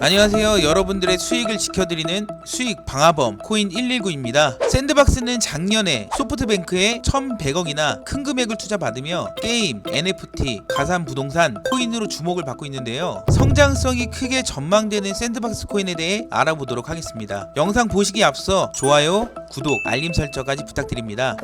안녕하세요. 여러분들의 수익을 지켜드리는 수익 방화범 코인 119입니다. 샌드박스는 작년에 소프트뱅크에 1,100억이나 큰 금액을 투자받으며 게임, NFT, 가상 부동산, 코인으로 주목을 받고 있는데요. 성장성이 크게 전망되는 샌드박스 코인에 대해 알아보도록 하겠습니다. 영상 보시기 앞서 좋아요, 구독, 알림 설정까지 부탁드립니다.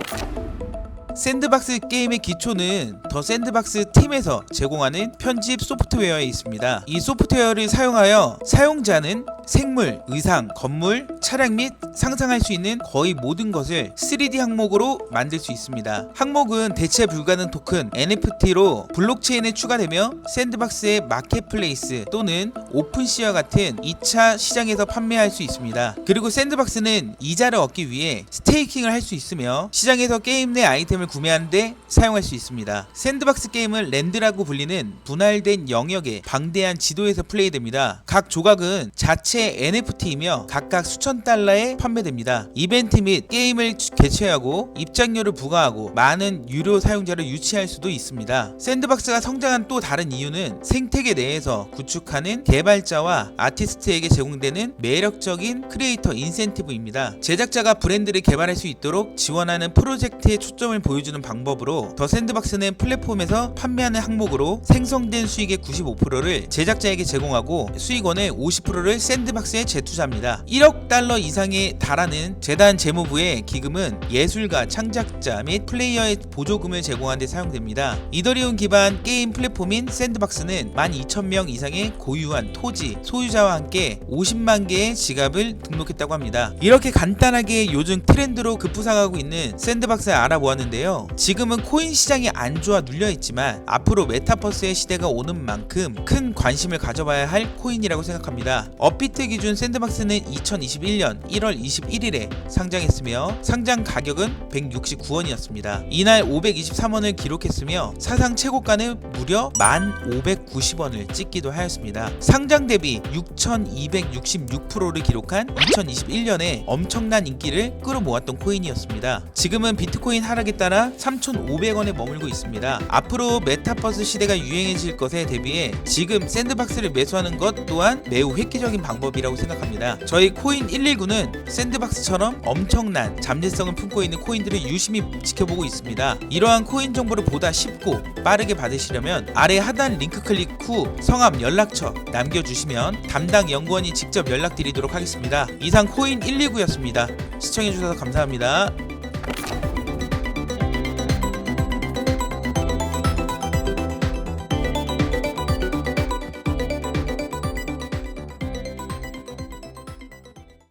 샌드박스 게임의 기초는 더 샌드박스 팀에서 제공하는 편집 소프트웨어에 있습니다. 이 소프트웨어를 사용하여 사용자는 생물, 의상, 건물, 차량 및 상상할 수 있는 거의 모든 것을 3D 항목으로 만들 수 있습니다. 항목은 대체 불가능 토큰 NFT로 블록체인에 추가되며 샌드박스의 마켓플레이스 또는 오픈시어 같은 2차 시장에서 판매할 수 있습니다. 그리고 샌드박스는 이자를 얻기 위해 스테이킹을 할 수 있으며 시장에서 게임 내 아이템을 구매하는데 사용할 수 있습니다. 샌드박스 게임은 랜드라고 불리는 분할된 영역의 방대한 지도에서 플레이됩니다. 각 조각은 자체 NFT이며 각각 수천 달러에 판매됩니다. 이벤트 및 게임을 개최하고 입장료를 부과하고 많은 유료 사용자를 유치할 수도 있습니다. 샌드박스가 성장한 또 다른 이유는 생태계 내에서 구축하는 개발자와 아티스트에게 제공되는 매력적인 크리에이터 인센티브입니다. 제작자가 브랜드를 개발할 수 있도록 지원하는 프로젝트에 초점을 보여주는 방법으로 더 샌드박스는 플랫폼에서 판매하는 항목으로 생성된 수익의 95%를 제작자에게 제공하고 수익원의 50%를 샌 드박스에 재투자합니다. 1억 달러 이상에 달하는 재단 재무부의 기금은 예술가, 창작자 및 플레이어의 보조금을 제공하는 데 사용됩니다. 이더리움 기반 게임 플랫폼인 샌드박스는 12,000명 이상의 고유한 토지, 소유자와 함께 50만 개의 지갑을 등록했다고 합니다. 이렇게 간단하게 요즘 트렌드로 급부상하고 있는 샌드박스를 알아보았는데요. 지금은 코인 시장이 안 좋아 눌려있지만 앞으로 메타버스의 시대가 오는 만큼 큰 관심을 가져봐야 할 코인이라고 생각합니다. 업비 트 기준 샌드박스는 2021년 1월 21일에 상장했으며 상장 가격은 169원이었습니다. 이날 523원을 기록했으며 사상 최고가는 무려 1,590원을 찍기도 하였습니다. 상장 대비 6,266%를 기록한 2021년에 엄청난 인기를 끌어모았던 코인이었습니다. 지금은 비트코인 하락에 따라 3,500원에 머물고 있습니다. 앞으로 메타버스 시대가 유행해질 것에 대비해 지금 샌드박스를 매수하는 것 또한 매우 획기적인 방법이라고 생각합니다. 저희 코인 119는 샌드박스처럼 엄청난 잠재성을 품고 있는 코인들을 유심히 지켜보고 있습니다. 이러한 코인 정보를 보다 쉽고 빠르게 받으시려면 아래 하단 링크 클릭 후 성함 연락처 남겨주시면 담당 연구원이 직접 연락드리도록 하겠습니다. 이상 코인 119였습니다. 시청해주셔서 감사합니다.